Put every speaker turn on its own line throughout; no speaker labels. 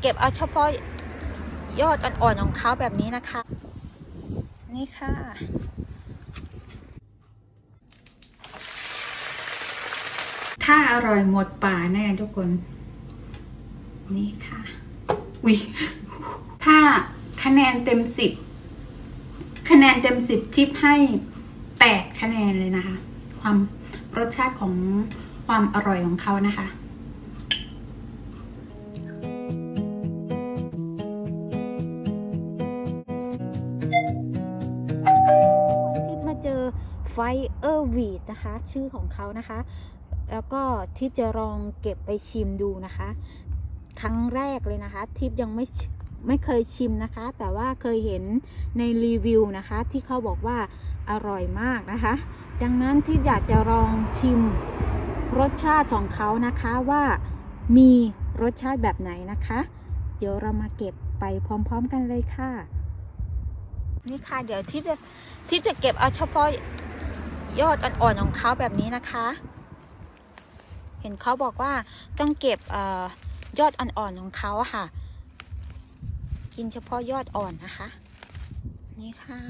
เก็บเอาเฉพาะยอดอ่อนๆของเขาแบบนี้นะคะ นี่ค่ะ
ถ้าอร่อยหมดป่าแน่ทุกคน นี่ค่ะ อุ๊ยถ้าคะแนนเต็มสิบคะแนนเต็มสิบทิปให้แปดคะแนนเลยนะคะ ความรสชาติของความอร่อยของเขานะคะ
ไฟเออร์วีดนะคะ ชื่อของเขานะคะ แล้วก็ทิปจะลองเก็บไปชิมดูนะคะ ครั้งแรกเลยนะคะ ทิปยังไม่ไม่เคยชิมนะคะ แต่ว่าเคยเห็นในรีวิวนะคะ ที่เขาบอกว่าอร่อยมากนะคะ ดังนั้นทิปอยากจะลองชิมรสชาติของเขานะคะว่ามีรสชาติแบบไหนนะคะ เดี๋ยวเรามาเก็บไปพร้อม ๆ กันเลยค่ะ นี่ค่ะ เดี๋ยวทิปจะทิปจะเก็บเอาเฉพาะ ยอดอ่อนๆของเขาแบบนี้นะคะ เห็นเขาบอกว่าต้องเก็บอยอดอ่อนๆของเขาค่ะ กินเฉพาะยอดอ่อนนะคะ นี่ค่ะ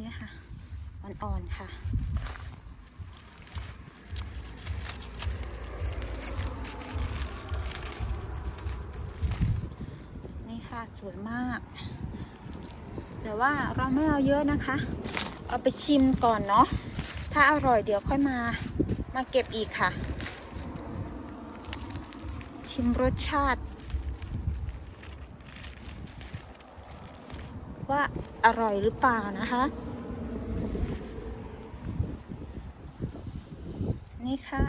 นี่ค่ะ อ่อนๆค่ะ นี่ ค่ะสวยมาก แต่ว่าเราไม่เอาเยอะนะคะ เอาไปชิมก่อนเนาะถ้าอร่อยเดี๋ยวค่อยมามาเก็บอีกค่ะ ชิมรสชาติ ว่าอร่อยหรือเปล่านะคะ นี่ค่ะ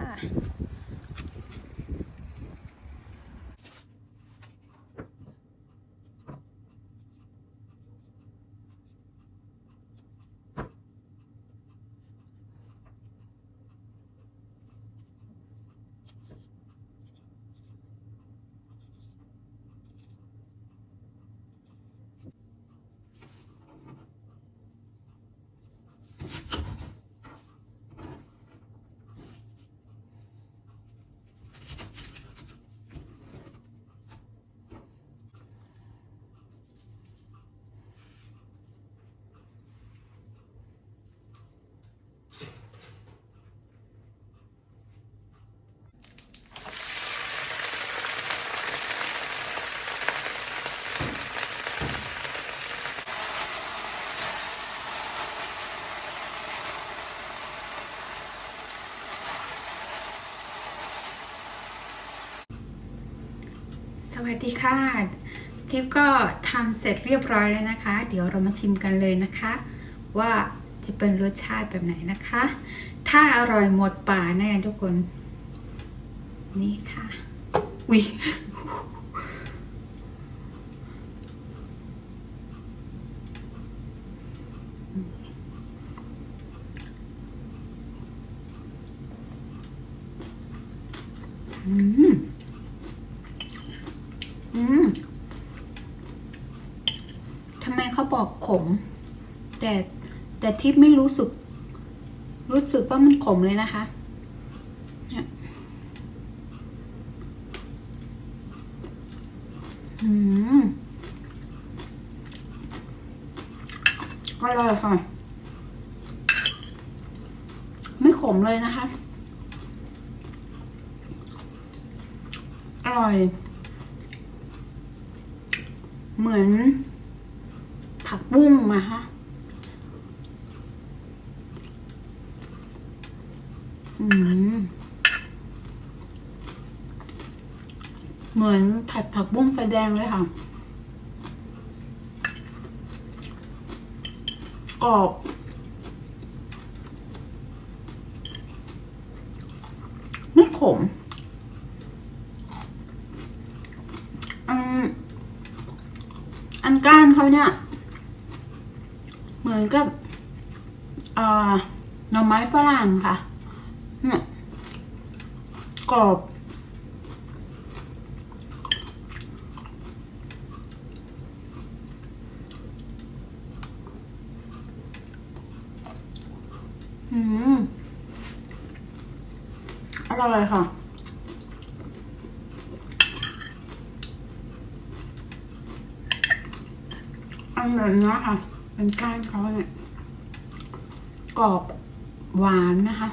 วัสดีค่ะทิปก็ทำเสร็จเรียบร้อยแล้วนะคะ เดี๋ยวเรามาชิมกันเลยนะคะ ว่าจะเป็นรสชาติแบบไหนนะคะ ถ้าอร่อยหมดป่าแน่ทุกคน นี่ค่ะ อุ๊ยอืม อืม ทำไม เขาบอกขม แต่แต่ทิพไม่รู้สึก รู้สึกว่ามันขมเลยนะคะเนี่ยอืมอร่อยค่ะ ไม่ขมเลยนะคะ อร่อย เหมือน ผักบุ้งมาฮะเหมือนผัดผักบุ้งไฟแดงเลยค่ะ กรอบไม่ขมอืมอันก้านเขาเนี่ย เหือนกับหน่อไม้ฝรั่งค่ะ เนี่ยกรอบ อืม อร่อยค่ะอันนี้าะคะ เป็นก้านเขาเนี่ยกรอบหวานนะคะ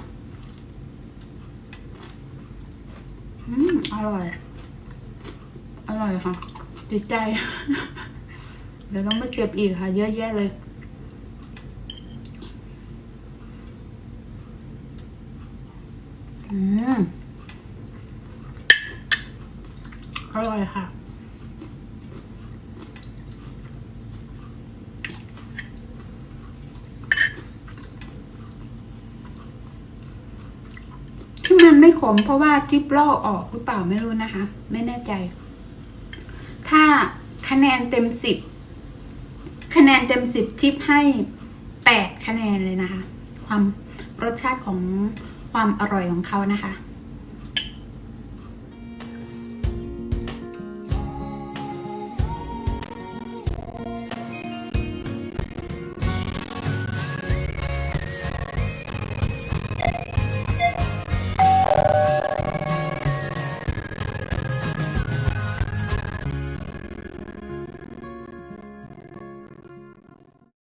อืม อร่อย อร่อยค่ะจิตใจ เดี๋ยวต้องไปเก็บอีกค่ะ เยอะแยะเลย อืม อร่อยค่ะ ที่มันไม่ ขมเพราะว่าจิ๊บลอกออกหรือเปล่าไม่รู้นะคะ ไม่แน่ใจ ถ้าคะแนนเต็มสิบคะแนนเต็มสิบทิปให้แปดคะแนนเลยนะคะ ความรสชาติของความอร่อยของเขานะคะ